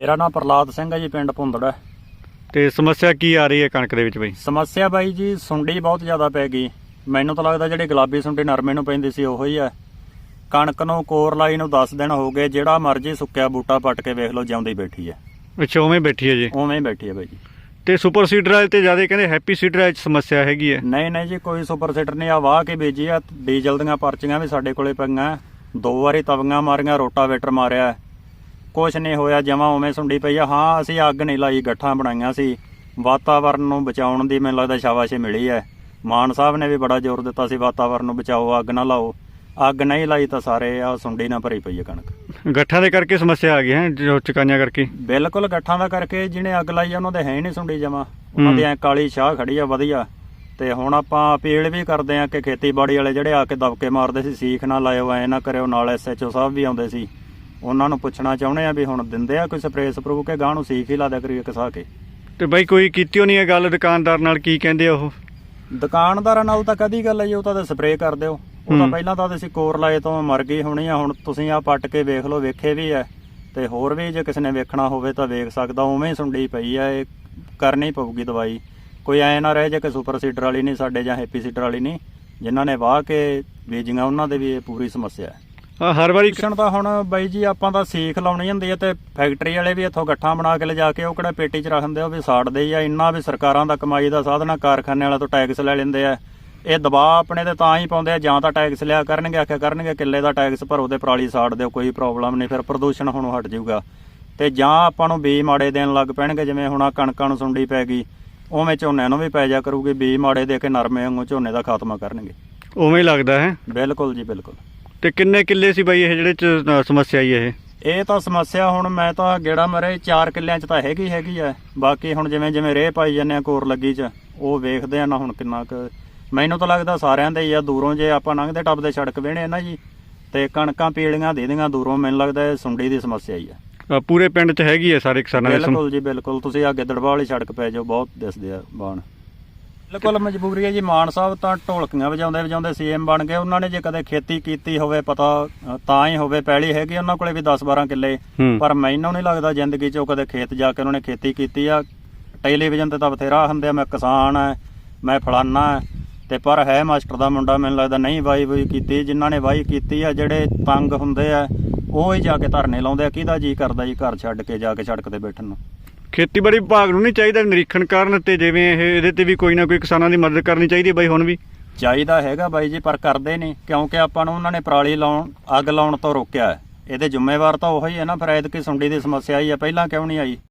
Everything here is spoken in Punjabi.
ਮੇਰਾ ਨਾਮ ਪ੍ਰਲਾਦ ਸਿੰਘ ਹੈ ਜੀ ਪਿੰਡ ਭੁੰਦੜ। ਤੇ ਸਮੱਸਿਆ ਕੀ ਆ ਰਹੀ ਹੈ ਕਣਕ ਦੇ ਵਿੱਚ ਬਈ? ਸਮੱਸਿਆ ਬਾਈ ਜੀ ਸੁੰਡੀ ਬਹੁਤ ਜ਼ਿਆਦਾ ਪੈ ਗਈ। ਮੈਨੂੰ ਤਾਂ ਲੱਗਦਾ ਜਿਹੜੀ ਗੁਲਾਬੀ ਸੁੰਡੀ ਨਰਮੇ ਨੂੰ ਪੈਂਦੀ ਸੀ ਉਹੋ ਹੀ ਹੈ ਕਣਕ ਨੂੰ ਕੋਰ ਲਾਈ ਨੂੰ 10 ਦਿਨ ਹੋ ਗਏ ਜਿਹੜਾ ਮਰਜ਼ੀ ਸੁੱਕਿਆ ਬੂਟਾ ਪੱਟ ਕੇ ਵੇਖ ਲਓ ਜਿਉਂਦੀ ਬੈਠੀ ਹੈ ਅੱਛਾ ਉਵੇਂ ਬੈਠੀ ਹੈ ਜੀ? ਉਵੇਂ ਹੀ ਬੈਠੀ ਹੈ ਬਾਈ ਜੀ। ਤੇ ਸੁਪਰ ਸੀਡਰ ਵਾਲੇ ਤੇ ਜ਼ਿਆਦਾ ਕਹਿੰਦੇ ਹੈਪੀ ਸੀਡਰ ਵਾਲੇ 'ਚ ਸਮੱਸਿਆ ਹੈਗੀ ਹੈ? ਨਹੀਂ ਨਹੀਂ ਜੀ ਕੋਈ ਸੁਪਰ ਸੀਟਰ ਨਹੀਂ ਆ ਵਾਹ ਕੇ ਬੀਜੀ ਆ। ਡੀਜ਼ਲ ਦੀਆਂ ਪਰਚੀਆਂ ਵੀ ਸਾਡੇ ਕੋਲੇ ਪਈਆਂ। ਦੋ ਵਾਰੀ ਤਵੀਆਂ ਮਾਰੀਆਂ ਰੋਟਾਵੇਟਰ ਮਾਰਿਆ। ਕੁਛ ਨਹੀਂ ਹੋਇਆ ਜਮਾ ਉਵੇਂ ਸੁੰਡੀ ਪਈ ਆ। ਹਾਂ ਅਸੀਂ ਅੱਗ ਨਹੀਂ ਲਾਈ ਗੱਠਾਂ ਬਣਾਈਆਂ ਸੀ। ਵਾਤਾਵਰਨ ਨੂੰ ਬਚਾਉਣ ਦੀ ਮੈਨੂੰ ਲੱਗਦਾ ਸ਼ਾਬਾਸ਼ੀ ਮਿਲੀ ਹੈ ਮਾਨ ਸਾਹਿਬ ਨੇ ਵੀ ਬੜਾ ਜ਼ੋਰ ਦਿੱਤਾ ਸੀ ਵਾਤਾਵਰਨ ਨੂੰ ਬਚਾਓ ਅੱਗ ਨਾ ਲਾਓ। ਅੱਗ ਨਹੀਂ ਲਾਈ ਤਾਂ ਸਾਰੇ ਆ ਸੁੰਡੀ ਨਾਲ ਭਰੀ ਪਈ ਹੈ ਕਣਕ। ਗੱਠਾਂ ਦੇ ਕਰਕੇ ਸਮੱਸਿਆ ਆ ਗਈ ਹੈ ਜੋ ਚਕਾਈਆਂ ਕਰਕੇ? ਬਿਲਕੁਲ ਗੱਠਾਂ ਦਾ ਕਰਕੇ ਜਿਹਨੇ ਅੱਗ ਲਾਈ ਉਹਨਾਂ ਦੇ ਹੈ ਹੀ ਨਹੀਂ ਸੁੰਡੀ ਜਮਾ। ਉਹਨਾਂ ਦੀ ਐ ਕਾਲੀ ਸ਼ਾਹ ਖੜੀ ਆ ਵਧੀਆ। ਤੇ ਹੁਣ ਆਪਾਂ ਅਪੀਲ ਵੀ ਕਰਦੇ ਆ ਕਿ ਖੇਤੀਬਾੜੀ ਵਾਲੇ ਜਿਹੜੇ ਆ ਕੇ ਦਬਕੇ ਮਾਰਦੇ ਸੀ ਸੀਖ ਨਾ ਲਾਇਓ ਐ ਨਾ ਕਰਿਓ ਨਾਲ ਐਸਐਚਓ ਸਾਹਿਬ ਵੀ ਆਉਂਦੇ ਸੀ। ਉਹਨਾਂ ਨੂੰ ਪੁੱਛਣਾ ਚਾਹੁੰਦੇ ਆ ਵੀ ਹੁਣ ਦਿੰਦੇ ਆ ਕੋਈ ਸਪਰੇਅ ਸਪਰੂ ਕੇ ਗਾਂ ਨੂੰ ਸੀਖ ਹੀ ਲਾ ਦਿਆ ਕਰੀਏ ਕਿਸਾ ਕੇ। ਤੇ ਬਈ ਕੋਈ ਕੀਤੀ ਨਹੀਂ ਹੈ ਗੱਲ ਦੁਕਾਨਦਾਰ ਨਾਲ ਕੀ ਕਹਿੰਦੇ ਆ ਉਹ? ਦੁਕਾਨਦਾਰਾਂ ਨਾਲ ਤਾਂ ਕਦੀ ਗੱਲ ਹੈ ਜੀ ਉਹ ਤਾਂ ਸਪਰੇਅ ਕਰ ਦਿਓ। ਉਹ ਤਾਂ। ਪਹਿਲਾਂ ਤਾਂ ਅਸੀਂ ਕੋਰ ਲਾਏ ਤੋਂ ਮਰ ਗਈ ਹੋਣੀ ਆ ਹੁਣ ਤੁਸੀਂ ਆ ਪੱਟ ਕੇ ਵੇਖ ਲਓ ਵੇਖੇ ਵੀ ਐ ਤੇ ਹੋਰ ਵੀ ਜੇ ਕਿਸੇ ਨੇ ਵੇਖਣਾ ਹੋਵੇ ਤਾਂ ਵੇਖ ਸਕਦਾ ਉਵੇਂ ਹੀ ਸੁੰਡੀ ਪਈ ਆ ਇਹ ਕਰਨੀ ਪਊਗੀ ਦਵਾਈ। ਕੋਈ ਐ ਨਾ ਰਹੇ ਜੇ ਕਿ ਸੁਪਰ ਸੀਡਰ ਵਾਲੀ ਨਹੀਂ ਸਾਡੇ ਜਾਂ ਹੈਪੀ ਸੀਡਰ ਵਾਲੀ ਨਹੀਂ ਜਿਨ੍ਹਾਂ ਨੇ ਵਾਹ ਕੇ ਬੀਜੀਆਂ ਉਹਨਾਂ ਦੇ ਵੀ ਇਹ ਪੂਰੀ ਸਮੱਸਿਆ ਹੈ। ਆ ਹਰ ਵਾਰੀ ਕਿਸ਼ਨ ਤਾਂ ਹੁਣ ਬਾਈ ਜੀ ਆਪਾਂ ਤਾਂ ਸੀਖ ਲਾਉਣੀ ਹੁੰਦੀ ਹੈ ਤੇ ਫੈਕਟਰੀ ਵਾਲੇ ਵੀ ਇੱਥੋਂ ਗੱਠਾਂ ਬਣਾ ਕੇ ਲਿਜਾ ਕੇ ਉਹ ਕਿਹੜਾ ਪੇਟੀ 'ਚ ਰੱਖਦੇ ਆ ਉਹ ਵੀ ਸਾੜਦੇ ਆ। ਇੰਨਾ ਵੀ ਸਰਕਾਰਾਂ ਦਾ ਕਮਾਈ ਦਾ ਸਾਧਨ ਆ ਕਾਰਖਾਨੇ ਵਾਲਾ ਤੋਂ ਟੈਕਸ ਲੈ ਲੈਂਦੇ ਆ। ਇਹ ਦਬਾਅ ਆਪਣੇ ਤੇ ਤਾਂ ਹੀ ਪਾਉਂਦੇ ਆ ਜਾਂ ਤਾਂ ਟੈਕਸ ਲਿਆ ਕਰਨਗੇ ਆਖਿਆ ਕਰਨਗੇ ਕਿੱਲੇ ਦਾ ਟੈਕਸ ਭਰੋ ਤੇ ਪਰਾਲੀ ਸਾੜ ਦਿਓ ਕੋਈ ਪ੍ਰੋਬਲਮ ਨਹੀਂ ਫਿਰ ਪ੍ਰਦੂਸ਼ਣ ਹੁਣ ਹਟ ਜਾਊਗਾ। ਤੇ ਜਾਂ ਆਪਾਂ ਨੂੰ ਬੀ ਮਾੜੇ ਦੇਣ ਲੱਗ ਪੈਣਗੇ ਜਿਵੇਂ ਹੁਣ ਆ ਕਣਕਾਂ ਨੂੰ ਸੁੰਡੀ ਪੈ ਗਈ ਉਵੇਂ ਝੋਨੇ ਨੂੰ ਵੀ ਪੈ ਜਾ ਕਰੂਗੀ ਬੀ ਮਾੜੇ ਦੇ ਕੇ ਨਰਮੇ ਵਾਂਗੂ ਝੋਨੇ ਦਾ ਖਾਤਮਾ ਕਰਨਗੇ। ਉਵੇਂ ਹੀ ਲੱਗਦਾ ਹੈ। ਬਿਲਕੁਲ ਜੀ ਬਿਲਕੁਲ। ਤੇ ਕਿੰਨੇ ਕਿੱਲੇ ਸੀ ਬਈ ਇਹ ਜਿਹੜੇ ਚ ਅ, ਸਮੱਸਿਆ ਆਈ ਇਹ? ਇਹ ਤਾਂ ਸਮੱਸਿਆ ਹੁਣ ਮੈਂ ਤਾਂ ਗੇੜਾ ਮਰੇ 4 ਕਿੱਲਿਆਂ 'ਚ ਤਾਂ ਹੈਗੀ ਹੈਗੀ ਆ। ਬਾਕੀ ਹੁਣ ਜਿਵੇਂ ਜਿਵੇਂ ਰੇਹ ਪਾਈ ਜਾਂਦੇ ਆ ਕੋਰ ਲੱਗੀ 'ਚ ਉਹ ਵੇਖਦੇ ਆ ਨਾ ਹੁਣ ਕਿੰਨਾ ਕੁ। ਮੈਨੂੰ ਤਾਂ ਲੱਗਦਾ ਸਾਰਿਆਂ ਦੇ ਹੀ ਆ ਦੂਰੋਂ ਜੇ ਆਪਾਂ ਲੰਘਦੇ ਟੱਪਦੇ ਸੜਕ ਵੇਣੇ ਨਾ ਜੀ ਤੇ ਕਣਕਾਂ ਪੀਲੀਆਂ ਦੇ ਦੀਆਂ ਦੂਰੋਂ ਮੈਨੂੰ ਲੱਗਦਾ ਇਹ ਸੁੰਡੀ ਦੀ ਸਮੱਸਿਆ ਹੀ ਆ। ਅ, ਪੂਰੇ ਪਿੰਡ 'ਚ ਹੈਗੀ ਹੈ ਸਾਰੇ ਕਿਸਾਨਾਂ ਦੇ ਸਮ- ਬਿਲਕੁਲ ਜੀ ਬਿਲਕੁਲ। ਤੁਸੀਂ ਆ ਗਿੱਦੜਵਾ ਵਾਲੀ ਸੜਕ ਪੈ ਜਾਓ ਬਹੁਤ ਦਿਸਦੇ ਆ ਬਾਣ। ਬਿਲਕੁਲ ਮਜਬੂਰੀ ਹੈ ਜੀ ਮਾਨ ਸਾਹਿਬ ਤਾਂ ਢੋਲਕੀਆਂ ਵਜਾਉਂਦੇ ਵਜਾਉਂਦੇ ਸੀਐਮ ਬਣ ਗਏ। ਉਹਨਾਂ ਨੇ ਜੇ ਕਦੇ ਖੇਤੀ ਕੀਤੀ ਹੋਵੇ ਪਤਾ ਤਾਂ ਹੀ ਹੋਵੇ। ਪਹਿਲੀ ਹੈਗੀ ਉਹਨਾਂ ਕੋਲੇ ਵੀ 10 12 ਕਿੱਲੇ। ਪਰ ਮੈਨੂੰ ਨਹੀਂ ਲੱਗਦਾ ਜ਼ਿੰਦਗੀ 'ਚ ਉਹ ਕਦੇ ਖੇਤ ਜਾ ਕੇ ਉਹਨਾਂ ਨੇ ਖੇਤੀ ਕੀਤੀ ਆ। ਟੈਲੀਵਿਜ਼ਨ ਤੇ ਤਾਂ ਬਥੇਰਾ ਹੁੰਦੇ ਆ ਮੈਂ ਕਿਸਾਨ ਆ ਮੈਂ ਫਲਾਨਾ ਤੇ ਪਰ ਹੈ ਮਾਸਟਰ ਦਾ ਮੁੰਡਾ ਮੈਨੂੰ ਲੱਗਦਾ ਨਹੀਂ ਵਾਈ ਵਾਈ ਕੀਤੀ ਜਿਨ੍ਹਾਂ ਨੇ ਵਾਈ ਕੀਤੀ ਆ ਜਿਹੜੇ ਤੰਗ ਹੁੰਦੇ ਆ ਉਹ ਹੀ ਜਾ ਕੇ ਧਰਨੇ ਲਾਉਂਦੇ ਆ। ਕਿਹਦਾ ਜੀ ਕਰਦਾ ਜੀ ਘਰ ਛੱਡ ਕੇ ਜਾ ਕੇ ਸੜਕ ਤੇ ਬੈਠਣ ਨੂੰ? ਖੇਤੀਬਾੜੀ ਵਿਭਾਗ ਨੂੰ ਨਹੀਂ ਚਾਹੀਦਾ ਵੀ ਨਿਰੀਖਣ ਕਰਨ ਤੇ ਜਿਵੇਂ ਇਹ ਇਹਦੇ ਤੇ ਵੀ ਕੋਈ ਨਾ ਕੋਈ ਕਿਸਾਨਾਂ ਦੀ ਮਦਦ ਕਰਨੀ ਚਾਹੀਦੀ ਹੈ ਬਈ, ਹੁਣ ਵੀ ਚਾਹੀਦਾ ਹੈਗਾ ਬਾਈ ਜੀ, ਪਰ ਕਰਦੇ ਨਹੀਂ, ਕਿਉਂਕਿ ਆਪਾਂ ਨੂੰ ਉਹਨਾਂ ਨੇ ਪਰਾਲੀ ਲਾਉਣ, ਅੱਗ ਲਾਉਣ ਤੋਂ ਰੋਕਿਆ ਹੈ। ਇਹਦੇ ਜ਼ਿੰਮੇਵਾਰ ਤਾਂ ਉਹੀ ਹੈ ਨਾ, ਫਿਰ ਐਤਕੀ ਸੁੰਡੀ ਦੀ ਸਮੱਸਿਆ ਆਈ ਹੈ, ਪਹਿਲਾਂ ਕਿਉਂ ਨਹੀਂ ਆਈ